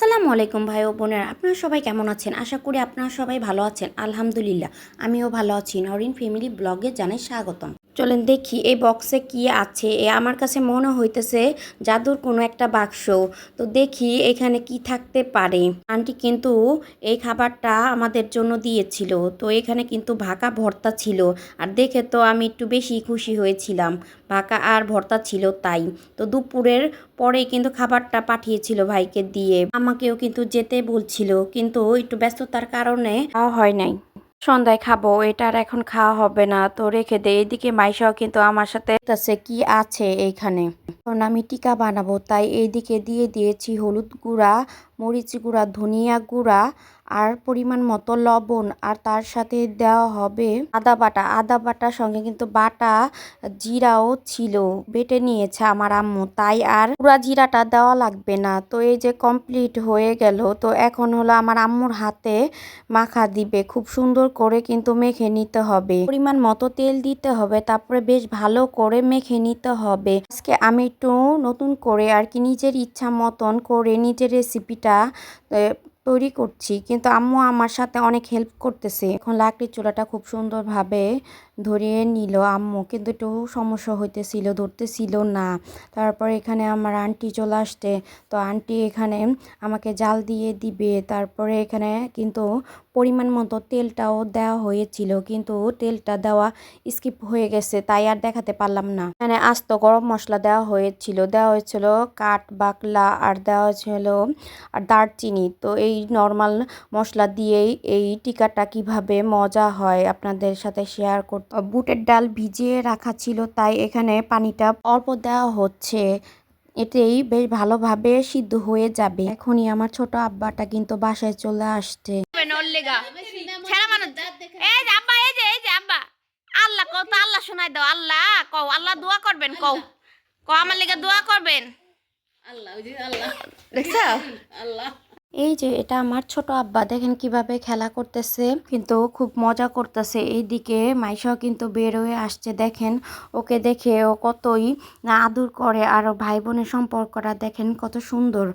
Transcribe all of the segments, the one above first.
se আসসালামু আলাইকুম ভাই ও বোনেরা, আপনারা সবাই কেমন আছেন? আশা করি আপনারা সবাই ভালো আছেন। আলহামদুলিল্লাহ, আমিও ভালো আছি। নরিন ফ্যামিলি ব্লগে জানাই স্বাগতম। চলেন দেখি এই বক্সে কি আছে। এ আমার কাছে মনে হইতেছে জাদুর কোনো একটা বাক্স। তো দেখি এখানে কি থাকতে পারে। আন্টি কিন্তু এই খাবারটা আমাদের জন্য দিয়েছিল। তো এখানে কিন্তু ভাকা ভর্তা ছিল। আর দেখে তো আমি একটু বেশি খুশি হয়েছিলাম। ভাকা আর ভর্তা ছিল তাই। তো দুপুরের পরে কিন্তু খাবারটা পাঠিয়েছিল ভাইকে দিয়ে। আমাকেও কিন্তু যেতে বলছিল, কিন্তু একটু ব্যস্ততার কারণে খাওয়া হয় নাই। সন্ধ্যায় খাব, এটা আর এখন খাওয়া হবে না, তো রেখে দে। এইদিকে মাইশাও কিন্তু আমার সাথে কি আছে এইখানে কারণ আমি টিকা বানাবো, তাই এইদিকে দিয়ে দিয়েছি হলুদ গুঁড়া মরিচ গুঁড়া, ধনিয়া গুঁড়া আর পরিমাণ মতো লবণ আর তার সাথে দেওয়া হবে আদা বাটা। আদা বাটার সঙ্গে কিন্তু বাটা জিরাও ছিল, বেটে নিয়েছে আমার আম্মু। তাই আর পুরা জিরাটা দেওয়া লাগবে না। তো এই যে কমপ্লিট হয়ে গেল, তো এখন হলো আমার আম্মুর হাতে মাখা দিবে। খুব সুন্দর করে কিন্তু মেখে নিতে হবে। পরিমাণ মতো তেল দিতে হবে, তারপরে বেশ ভালো করে মেখে নিতে হবে। আজকে আমি একটু নতুন করে আর কি নিজের ইচ্ছা মতন করে নিজের রেসিপিটা তৈরি করছি। কিন্তু আম্মু আমার সাথে অনেক হেল্প করতেছে। এখন লাকড়ির চুলাটা খুব সুন্দরভাবে ধরিয়ে নিল, আম্মু, কিন্তু একটু সমস্যা হইতেছিল, ধরতেছিল না। তারপর এখানে আমার আন্টি চলে আসতে তো আন্টি এখানে আমাকে জাল দিয়ে দিবে। তারপরে এখানে কিন্তু পরিমাণ মতো তেলটাও দেওয়া হয়েছিল, কিন্তু তেলটা দেওয়া স্কিপ হয়ে গেছে, তাই আর দেখাতে পারলাম না। এখানে আস্ত গরম মশলা দেওয়া হয়েছিল দেওয়া হয়েছিল কাঠ, বাকলা, আর দেওয়া হয়েছিল আর দারচিনি। তো এই নর্মাল মশলা দিয়েই এই টিকাটা কীভাবে মজা হয় আপনাদের সাথে শেয়ার করতে বুটের ডাল ভিজিয়ে রাখা ছিল তাই এখানে পানিটা অল্প দেওয়া হচ্ছে। এতেই বেশ ভালোভাবে সিদ্ধ হয়ে যাবে। এখনই আমার ছোট আব্বাটা কিন্তু বাসায় চলে আসছে। করবেন ওর লেগা ছেড়া মানুষ এই যে আব্বা এই যে এই যে আব্বা। আল্লাহ কও তো আল্লাহ শোনাই দাও আল্লাহ কও আল্লাহ দোয়া করবেন কও। কও আমার লেগে দোয়া করবেন। আল্লাহ আল্লাহ। দেখছ? আল্লাহ। এই যে এটা আমার ছোট আব্বা, দেখেন কীভাবে খেলা করতেছে, কিন্তু খুব মজা করতেছে। এইদিকে মাইশাও কিন্তু বের হয়ে আসছে, দেখেন। ওকে দেখে ও কতই আদর করে, আর ভাই বোনের সম্পর্কটা দেখেন কত সুন্দর।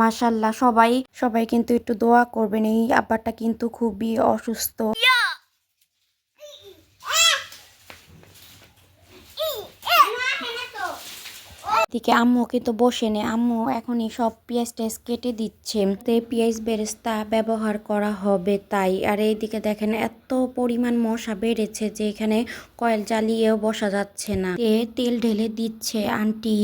মাসাল্লাহ সবাই সবাই কিন্তু একটু দোয়া করবেন। এই আব্বাটা কিন্তু খুবই অসুস্থ। দিকে আম্মু কিন্তু বসে নেই আম্মু এখনই সব পেঁয়াজ টেস কেটে দিচ্ছে। তো এই পেঁয়াজ বেরেস্তা ব্যবহার করা হবে তাই। আর এইদিকে দেখেন এত পরিমাণ মশা বেড়েছে যে এখানে কয়েল জ্বালিয়েও বসা যাচ্ছে না। এ তেল ঢেলে দিচ্ছে। আন্টি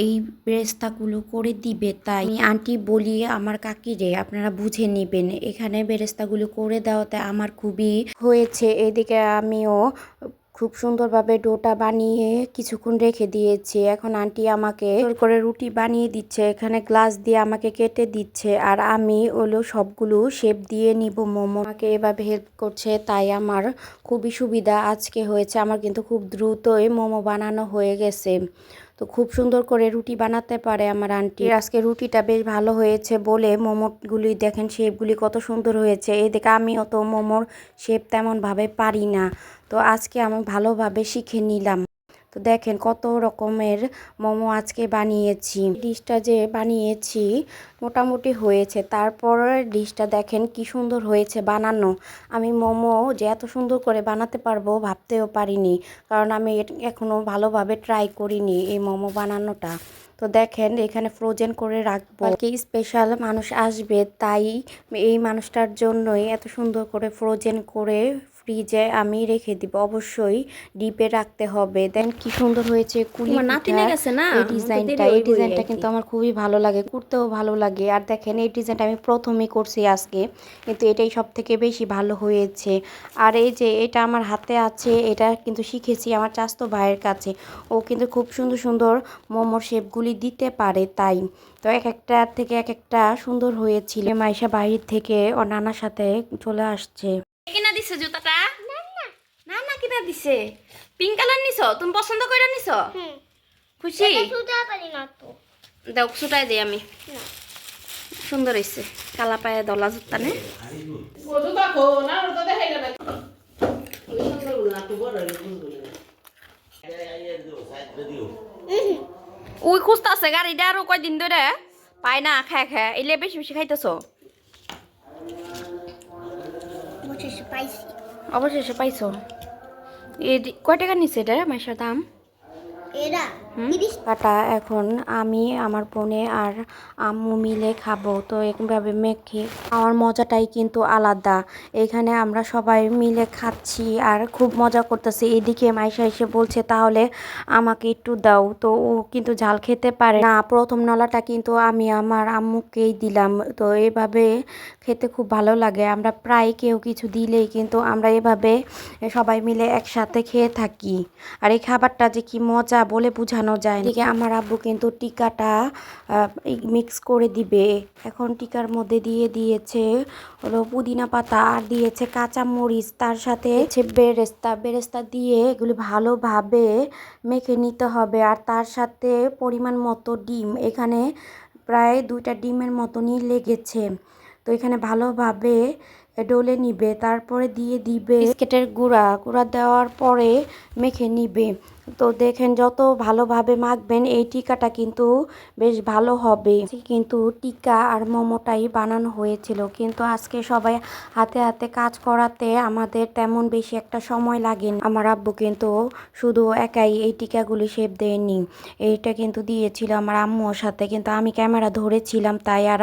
এই বেরেস্তাগুলো করে দিবে তাই। আন্টি বলি, আমার কাকিরে আপনারা বুঝে নেবেন। এখানে বেরেস্তাগুলো করে দেওয়াতে আমার খুবই হয়েছে। এদিকে আমিও খুব সুন্দরভাবে ডোটা বানিয়ে কিছুক্ষণ রেখে দিয়েছি। এখন আন্টি আমাকে করে রুটি বানিয়ে দিচ্ছে, এখানে গ্লাস দিয়ে আমাকে কেটে দিচ্ছে আর আমি ওগুলো সবগুলো শেপ দিয়ে নিব মোমো। আমাকে এভাবে হেল্প করছে, তাই আমার খুবই সুবিধা আজকে হয়েছে। আমার কিন্তু খুব দ্রুতই মোমো বানানো হয়ে গেছে। তো খুব সুন্দর করে রুটি বানাতে পারে আমার আন্টি। আজকে রুটিটা বেশ ভালো হয়েছে বলে মোমোগুলি দেখেন শেপগুলি কত সুন্দর হয়েছে। এই দেখে আমি অত মোমোর শেপ তেমনভাবে পারি না। তো আজকে আমি ভালোভাবে শিখে নিলাম। তো দেখেন কত রকমের মোমো আজকে বানিয়েছি। ডিশটা যে বানিয়েছি মোটামুটি হয়েছে। তারপর ডিশটা দেখেন কি সুন্দর হয়েছে বানানো। আমি মোমো যে এত সুন্দর করে বানাতে পারব ভাবতেও পারিনি। কারণ আমি এখনও ভালোভাবে ট্রাই করিনি এই মোমো বানানোটা। তো দেখেন এখানে ফ্রোজেন করে রাখব। কি স্পেশাল মানুষ আসবে, তাই এই মানুষটার জন্যই এত সুন্দর করে ফ্রোজেন করে ফ্রিজে আমি রেখে দিব অবশ্যই ডিপে রাখতে হবে। দেন কি সুন্দর হয়েছে কুলি? এই ডিজাইনটা এই ডিজাইনটা কিন্তু আমার খুবই ভালো লাগে করতেও ভালো লাগে। আর দেখেন এই ডিজাইনটা আমি প্রথমেই করছি আজকে কিন্তু এটাই সব থেকে বেশি ভালো হয়েছে। আর এই যে এটা আমার হাতে আছে এটা কিন্তু শিখেছি আমার চাস্তো ভাইয়ের কাছে। ও কিন্তু খুব সুন্দর সুন্দর মোমোর শেপগুলি দিতে পারে তাই। তো এক একটা থেকে এক একটা সুন্দর হয়েছিল। মাইশা বাইরে থেকে ও নানার সাথে চলে আসছে। দিছে জুতাটা? না না। কিনা দিছে? পিঙ্ক কালার নিছো? তুমি পছন্দ করে নিছো? খুশি? দেখ ছুটাই দিই আমি। সুন্দর হয়েছে কালা পায়ে দলা জুতা নে? ওই খুঁজতে আছে গাড়িটা আরও কয়দিন ধরে। পায় না খায় খায়। এলে বেশি বেশি খাইতেছো? অবশেষে পাইছো। এ কয় টাকা নিচ্ছে এটা? মাইশার দাম? কাটা এখন আমি, আমার বোনে আর আম্মু মিলে খাব। তো এইভাবে মেখে আমার মজাটাই কিন্তু আলাদা। এখানে আমরা সবাই মিলে খাচ্ছি আর খুব মজা করতেছি। এদিকে মাইশা এসে বলছে, তাহলে আমাকে একটু দাও। তো ও কিন্তু ঝাল খেতে পারে না। প্রথম নলাটা কিন্তু আমি আমার আম্মুকেই দিলাম। তো এভাবে খেতে খুব ভালো লাগে। আমরা প্রায় কেউ কিছু দিলেই কিন্তু আমরা এভাবে সবাই মিলে একসাথে খেয়ে থাকি। আর এই খাবারটা যে কি মজা বলে বোঝানো যায় না। আমার আব্বু কিন্তু টিকাটা মিক্স করে দিবে। এখন টিকার মধ্যে দিয়ে দিয়েছে হলো পুদিনা পাতা আর দিয়েছে কাঁচা মরিচ তার সাথে বেরেস্তা। বেরেস্তা দিয়ে এগুলি ভালোভাবে মেখে নিতে হবে। আর তার সাথে পরিমাণ মতো ডিম। এখানে প্রায় দুইটা ডিমের মতনই লেগেছে। তো এখানে ভালোভাবে ডলে নিবে। তারপরে দিয়ে দিবে বিস্কিটের গুঁড়া। গুঁড়া দেওয়ার পরে মেখে নিবে। তো দেখেন, যত ভালোভাবে মাখবেন, এই টিকাটা কিন্তু বেশ ভালো হবে। কিন্তু টিকা আর মোমোটাই বানানো হয়েছিল। কিন্তু আজকে সবাই হাতে হাতে কাজ করাতে আমাদের তেমন বেশি একটা সময় লাগেনি আমার আব্বু কিন্তু শুধু একাই এই টিকাগুলি শেপ দেয়নি। এইটা কিন্তু দিয়েছিল আমার আম্মুর সাথে। কিন্তু আমি ক্যামেরা ধরেছিলাম, তাই আর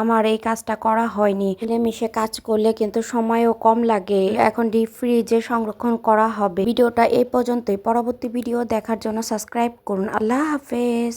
আমার এই কাজটা করা হয়নি। মিলেমিশে কাজ করলে কিন্তু সময়ও কম লাগে। এখন ডিপ ফ্রিজে সংরক্ষণ করা হবে। ভিডিওটা এই পর্যন্তই। পরবর্তী ভিডিও দেখার জন্য সাবস্ক্রাইব করুন। আল্লাহ হাফেজ।